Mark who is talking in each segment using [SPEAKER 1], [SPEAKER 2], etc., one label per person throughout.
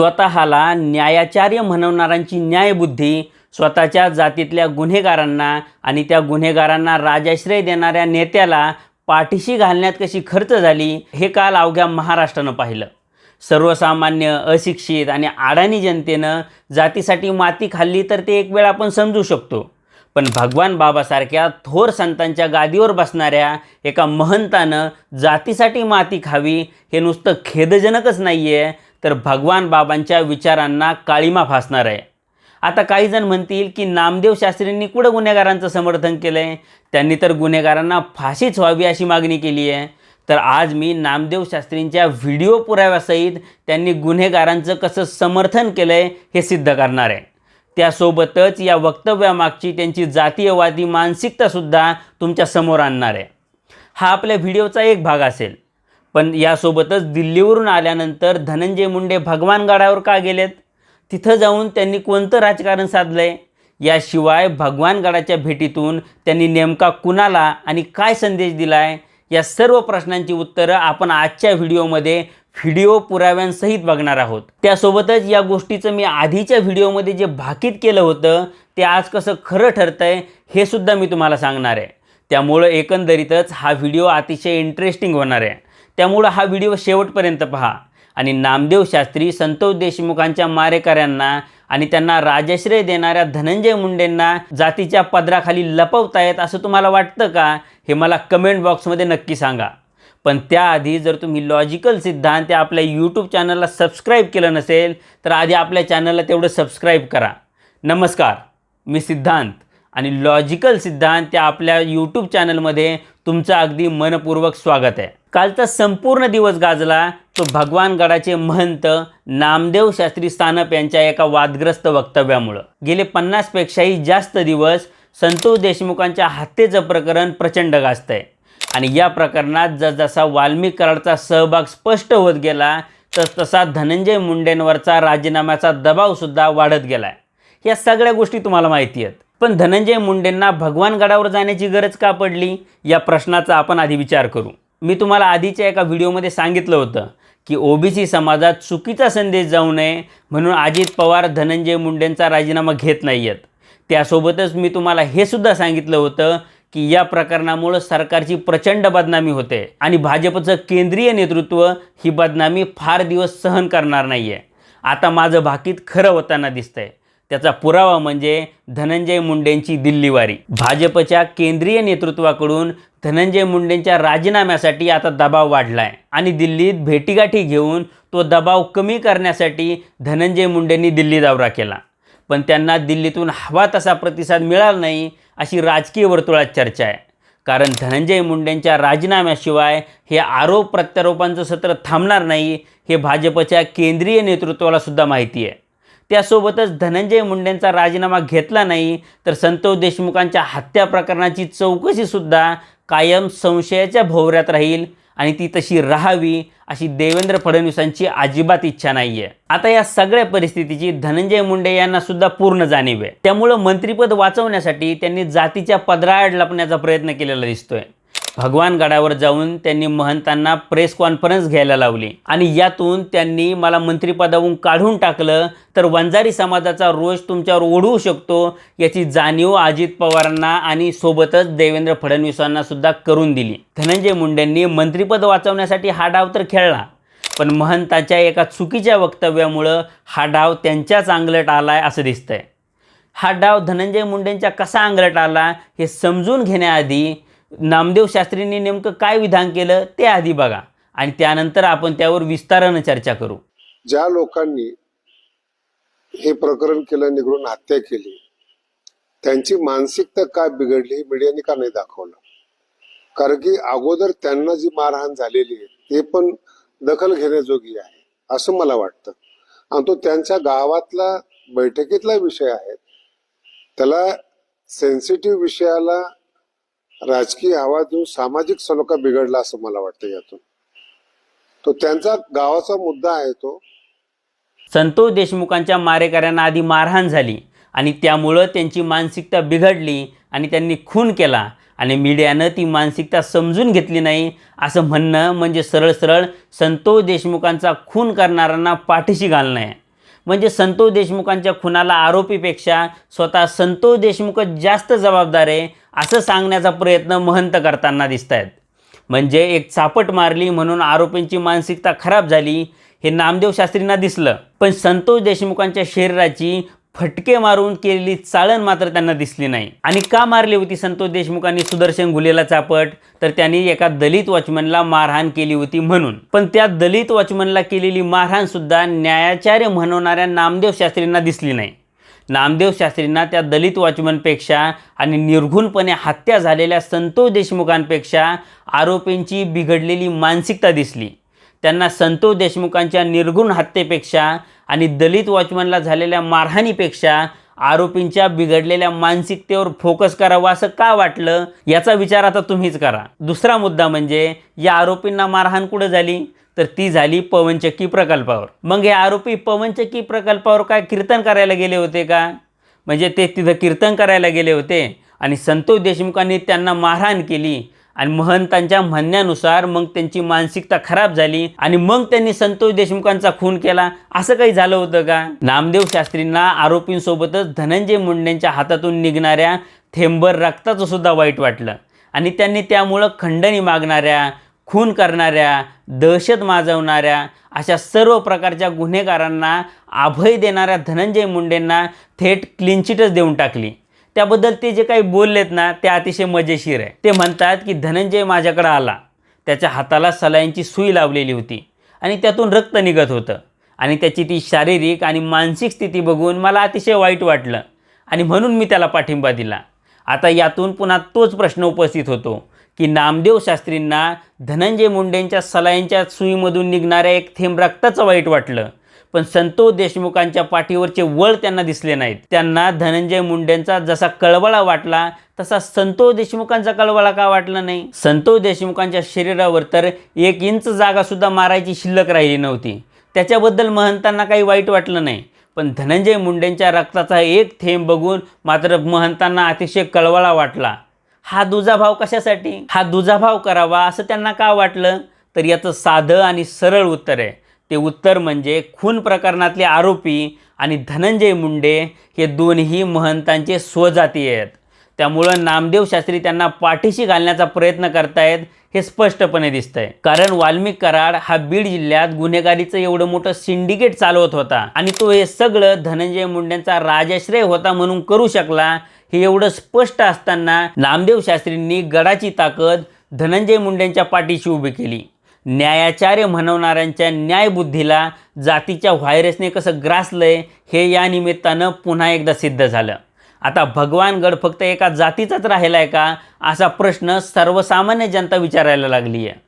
[SPEAKER 1] स्वतःला न्यायाचार्य म्हणवणाऱ्यांची न्यायबुद्धी स्वतःच्या जातीतल्या गुन्हेगारांना आणि त्या गुन्हेगारांना राजाश्रय देणाऱ्या नेत्याला पाठीशी घालण्यात कशी खर्च झाली हे काल अवघ्या महाराष्ट्रानं पाहिलं. सर्वसामान्य अशिक्षित आणि आडाणी जनतेनं जातीसाठी माती खाल्ली तर ते एक वेळ आपण समजू शकतो. पण भगवान बाबासारख्या थोर संतांच्या गादीवर बसणाऱ्या एका महंतानं जातीसाठी माती खावी हे नुसतं खेदजनकच नाही आहे तर भगवान बाबांच्या विचारांना काळीमा फासणार आहे. आता काही जण म्हणतील की नामदेव शास्त्रींनी कुठं गुन्हेगारांचं समर्थन केलं आहे त्यांनी तर गुन्हेगारांना फाशीच व्हावी अशी मागणी केली आहे. तर आज मी नामदेव शास्त्रींच्या व्हिडिओ पुराव्यासहित त्यांनी गुन्हेगारांचं कसं समर्थन केलं आहे हे सिद्ध करणार आहे. त्यासोबतच या वक्तव्यामागची त्यांची जातीयवादी मानसिकतासुद्धा तुमच्यासमोर आणणार आहे. हा आपल्या व्हिडिओचा एक भाग असेल. पण यासोबतच दिल्लीवरून आल्यानंतर धनंजय मुंडे भगवानगडावर का गेलेत? तिथं जाऊन त्यांनी कोणतं राजकारण साधलं आहे याशिवाय भगवानगडाच्या भेटीतून त्यांनी नेमका कुणाला आणि काय संदेश दिला आहे या सर्व प्रश्नांची उत्तरं आपण आजच्या व्हिडिओमध्ये व्हिडिओ पुराव्यांसहित बघणार आहोत. त्यासोबतच या गोष्टीचं मी आधीच्या व्हिडिओमध्ये जे भाकीत केलं होतं ते आज कसं खरं ठरतं आहे हे सुद्धा मी तुम्हाला सांगणार आहे. त्यामुळं एकंदरीतच हा व्हिडिओ अतिशय इंटरेस्टिंग होणार आहे. त्यामुळं हा व्हिडिओ शेवटपर्यंत पहा. आणि नामदेव शास्त्री संतोष देशमुखांच्या मारेकऱ्यांना आणि त्यांना राजश्रय देणाऱ्या धनंजय मुंडेंना जातीच्या पदराखाली लपवतायत असं तुम्हाला वाटतं का? हे मला कमेंट बॉक्समध्ये नक्की सांगा. पण त्याआधी जर तुम्ही लॉजिकल सिद्धांत या आपल्या यूट्यूब चॅनलला सबस्क्राईब केलं नसेल तर आधी आपल्या चॅनलला तेवढं सबस्क्राईब करा. नमस्कार मी सिद्धांत. आणि लॉजिकल सिद्धांत या आपल्या यूट्यूब चॅनलमध्ये तुमचं अगदी मनपूर्वक स्वागत आहे. कालचा संपूर्ण दिवस गाजला. तो भगवान गडाचे महंत नामदेव शास्त्री स्थानप यांच्या एका वादग्रस्त वक्तव्यामुळं. गेले पन्नासपेक्षाही जास्त दिवस संतोष देशमुखांच्या हत्येचं प्रकरण प्रचंड गाजतं आहे आणि या प्रकरणात जसजसा वाल्मिक कराडचा सहभाग स्पष्ट होत गेला तसतसा धनंजय मुंडेंवरचा राजीनाम्याचा दबावसुद्धा वाढत गेला आहे या सगळ्या गोष्टी तुम्हाला माहिती आहेत. पण धनंजय मुंडेंना भगवानगडावर जाण्याची गरज का पडली? या प्रश्नाचा आपण आधी विचार करू. मी तुम्हाला आधीच्या एका व्हिडिओमध्ये सांगितलं होतं की ओबीसी समाजात चुकीचा संदेश जाऊ नये म्हणून अजित पवार धनंजय मुंडेंचा राजीनामा घेत नाही आहेत त्यासोबतच मी तुम्हाला हे सुद्धा सांगितलं होतं की या प्रकरणामुळं सरकारची प्रचंड बदनामी होते आणि भाजपचं केंद्रीय नेतृत्व ही बदनामी फार दिवस सहन करणार नाही आहे आता माझं भाकीत खरं होताना दिसतंय. त्याचा पुरावा म्हणजे धनंजय मुंडेंची दिल्लीवारी. भाजपच्या केंद्रीय नेतृत्वाकडून धनंजय मुंडेंच्या राजीनाम्यासाठी आता दबाव वाढला आहे आणि दिल्लीत भेटीगाठी घेऊन तो दबाव कमी करण्यासाठी धनंजय मुंडेंनी दिल्ली दौरा केला. पण त्यांना दिल्लीतून हवा तसा प्रतिसाद मिळाला नाही अशी राजकीय वर्तुळात चर्चा आहे. कारण धनंजय मुंडेंच्या राजीनाम्याशिवाय हे आरोप प्रत्यारोपांचं सत्र थांबणार नाही हे भाजपच्या केंद्रीय नेतृत्वाला सुद्धा माहिती आहे. त्यासोबतच धनंजय मुंडेंचा राजीनामा घेतला नाही तर संतोष देशमुखांच्या हत्या प्रकरणाची चौकशीसुद्धा कायम संशयाच्या भोवऱ्यात राहील आणि ती तशी राहावी अशी देवेंद्र फडणवीसांची अजिबात इच्छा नाही आहे आता या सगळ्या परिस्थितीची धनंजय मुंडे यांना सुद्धा पूर्ण जाणीव आहे. त्यामुळं मंत्रिपद वाचवण्यासाठी त्यांनी जातीच्या पदराआड लपण्याचा प्रयत्न केलेला दिसतोय. भगवान गडावर जाऊन त्यांनी महंतांना प्रेस कॉन्फरन्स घ्यायला लावली. आणि यातून त्यांनी मला मंत्रिपदावरून काढून टाकलं. तर वंजारी समाजाचा रोष तुमच्यावर ओढवू शकतो याची जाणीव अजित पवारांना आणि सोबतच देवेंद्र फडणवीसांना सुद्धा करून दिली. धनंजय मुंडेंनी मंत्रिपद वाचवण्यासाठी हा डाव तर खेळला. पण महंताच्या एका चुकीच्या वक्तव्यामुळं हा डाव त्यांच्याच अंगलट आला आहे असं दिसतंय. हा डाव धनंजय मुंडेंच्या कसा अंगलट आला हे समजून घेण्याआधी नामदेव शास्त्रींनी नेमकं काय विधान केलं ते आधी बघा. आणि त्यानंतर आपण त्यावर विस्तारानं चर्चा करू.
[SPEAKER 2] ज्या लोकांनी हे प्रकरण केलं निघडून हत्या केली त्यांची मानसिकता काय बिघडली हे मीडियाने का नाही दाखवलं? कारण की अगोदर त्यांना जी मारहाण झालेली आहे ते पण दखल घेण्याजोगी आहे असं मला वाटतं. आणि तो त्यांच्या गावातला बैठकीतला विषय आहे. त्याला सेन्सिटिव्ह विषयाला राजकीय आवाज देऊन सामाजिक सलोखा बिघडला असं मला वाटतं यातून. तो त्यांचा गावाचा मुद्दा आहे तो.
[SPEAKER 1] संतोष देशमुखांच्या मारेकऱ्यांना आधी मारहाण झाली आणि त्यामुळं त्यांची मानसिकता बिघडली आणि त्यांनी खून केला आणि मीडियानं ती मानसिकता समजून घेतली नाही असं म्हणणं म्हणजे सरळ सरळ संतोष देशमुखांचा खून करणाऱ्यांना पाठीशी घालणं आहे. म्हणजे संतोष देशमुखांच्या खुनाला आरोपीपेक्षा स्वतः संतोष देशमुखच जास्त जबाबदार आहे असं सांगण्याचा प्रयत्न महंत करताना दिसत आहेत म्हणजे एक चापट मारली म्हणून आरोपींची मानसिकता खराब झाली हे नामदेव शास्त्रींना दिसलं. पण संतोष देशमुखांच्या शरीराची फटके मारून केलेली चाळण मात्र त्यांना दिसली नाही. आणि का मारली होती संतोष देशमुखांनी सुदर्शन घुलेला चापट? तर त्यांनी एका दलित वॉचमनला मारहाण केली होती म्हणून. पण त्या दलित वॉचमनला केलेली मारहाण सुद्धा न्यायाचार्य म्हणवणाऱ्या नामदेव शास्त्रींना दिसली नाही. नामदेव शास्त्रींना त्या दलित वॉचमनपेक्षा आणि निर्घुणपणे हत्या झालेल्या संतोष देशमुखांपेक्षा आरोपींची बिघडलेली मानसिकता दिसली. त्यांना संतोष देशमुखांच्या निर्गुण हत्येपेक्षा आणि दलित वॉचमनला झालेल्या मारहाणीपेक्षा आरोपींच्या बिघडलेल्या मानसिकतेवर फोकस करावा असं का वाटलं याचा विचार आता तुम्हीच करा. दुसरा मुद्दा म्हणजे या आरोपींना मारहाण कुठं झाली? तर ती झाली पवनचक्की प्रकल्पावर. मग हे आरोपी पवनचक्की प्रकल्पावर काय कीर्तन करायला गेले होते का? म्हणजे ते तिथं कीर्तन करायला गेले होते आणि संतोष देशमुखांनी त्यांना मारहाण केली. आणि महंतांच्या म्हणण्यानुसार मग त्यांची मानसिकता खराब झाली आणि मग त्यांनी संतोष देशमुखांचा खून केला. असं काही झालं होतं का? नामदेव शास्त्रींना आरोपींसोबतच धनंजय मुंडेंच्या हातातून निघणाऱ्या थेंबर रक्ताचं सुद्धा वाईट वाटलं. आणि त्यांनी त्यामुळं खंडणी मागणाऱ्या खून करणाऱ्या दहशत माजवणाऱ्या अशा सर्व प्रकारच्या गुन्हेगारांना अभय देणाऱ्या धनंजय मुंडेंना थेट क्लीनचिटच देऊन टाकली. त्याबद्दल ते जे काही बोललेत ना ते अतिशय मजेशीर आहे. ते म्हणतात की धनंजय माझ्याकडं आला. त्याच्या हाताला सलाईंची सुई लावलेली होती आणि त्यातून रक्त निघत होतं. आणि त्याची ती शारीरिक आणि मानसिक स्थिती बघून मला अतिशय वाईट वाटलं आणि म्हणून मी त्याला पाठिंबा दिला. आता यातून पुन्हा तोच प्रश्न उपस्थित होतो की नामदेव शास्त्रींना धनंजय मुंडेंच्या सलाईंच्या सुईमधून निघणाऱ्या एक थेंब रक्ताचं वाईट वाटलं. पण संतोष देशमुखांच्या पाठीवरचे वळ त्यांना दिसले नाहीत. त्यांना धनंजय मुंडेंचा जसा कळवळा वाटला तसा संतोष देशमुखांचा कळवळा का वाटला नाही? संतोष देशमुखांच्या शरीरावर तर एक इंच जागा सुद्धा मारायची शिल्लक राहिली नव्हती. त्याच्याबद्दल महंतांना काही वाईट वाटलं नाही. पण धनंजय मुंडेंच्या रक्ताचा एक थेंब बघून मात्र महंतांना अतिशय कळवळा वाटला. हा दुजाभाव कशासाठी? हा दुजाभाव करावा असं त्यांना का वाटलं? तर याचं साधं आणि सरळ उत्तर आहे. ते उत्तर म्हणजे खून प्रकरणातले आरोपी आणि धनंजय मुंडे हे दोन्ही महंतांचे स्वजाती आहेत. त्यामुळं नामदेव शास्त्री त्यांना पाठीशी घालण्याचा प्रयत्न करतायत हे स्पष्टपणे दिसतंय. कारण वाल्मिक कराड हा बीड जिल्ह्यात गुन्हेगारीचं एवढं मोठं सिंडिकेट चालवत होता आणि तो हे सगळं धनंजय मुंडेंचा राजाश्रय होता म्हणून करू शकला हे एवढं स्पष्ट असताना नामदेव शास्त्रींनी गडाची ताकद धनंजय मुंडेंच्या पाठीशी उभी केली. न्यायाचार्य म्हणवणाऱ्यांच्या न्यायबुद्धीला जातीच्या व्हायरसने कसं ग्रासलंय हे या निमित्तानं पुन्हा एकदा सिद्ध झालं. आता भगवानगड फक्त एका जातीचाच राहिला आहे का असा प्रश्न सर्वसामान्य जनता विचारायला लागली आहे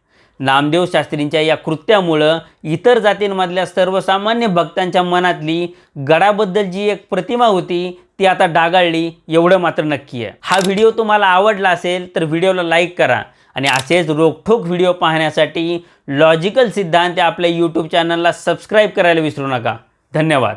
[SPEAKER 1] नामदेव शास्त्रींच्या या कृत्यामुळं इतर जातींमधल्या सर्वसामान्य भक्तांच्या मनातली गडाबद्दल जी एक प्रतिमा होती ती आता डागाळली एवढं मात्र नक्की आहे. हा व्हिडिओ तुम्हाला आवडला असेल तर व्हिडिओला लाईक करा. आणि असेच रोखठोक व्हिडिओ पाहण्यासाठी लॉजिकल सिद्धांत आपल्या यूट्यूब चॅनलला सबस्क्राईब करायला विसरू नका. धन्यवाद.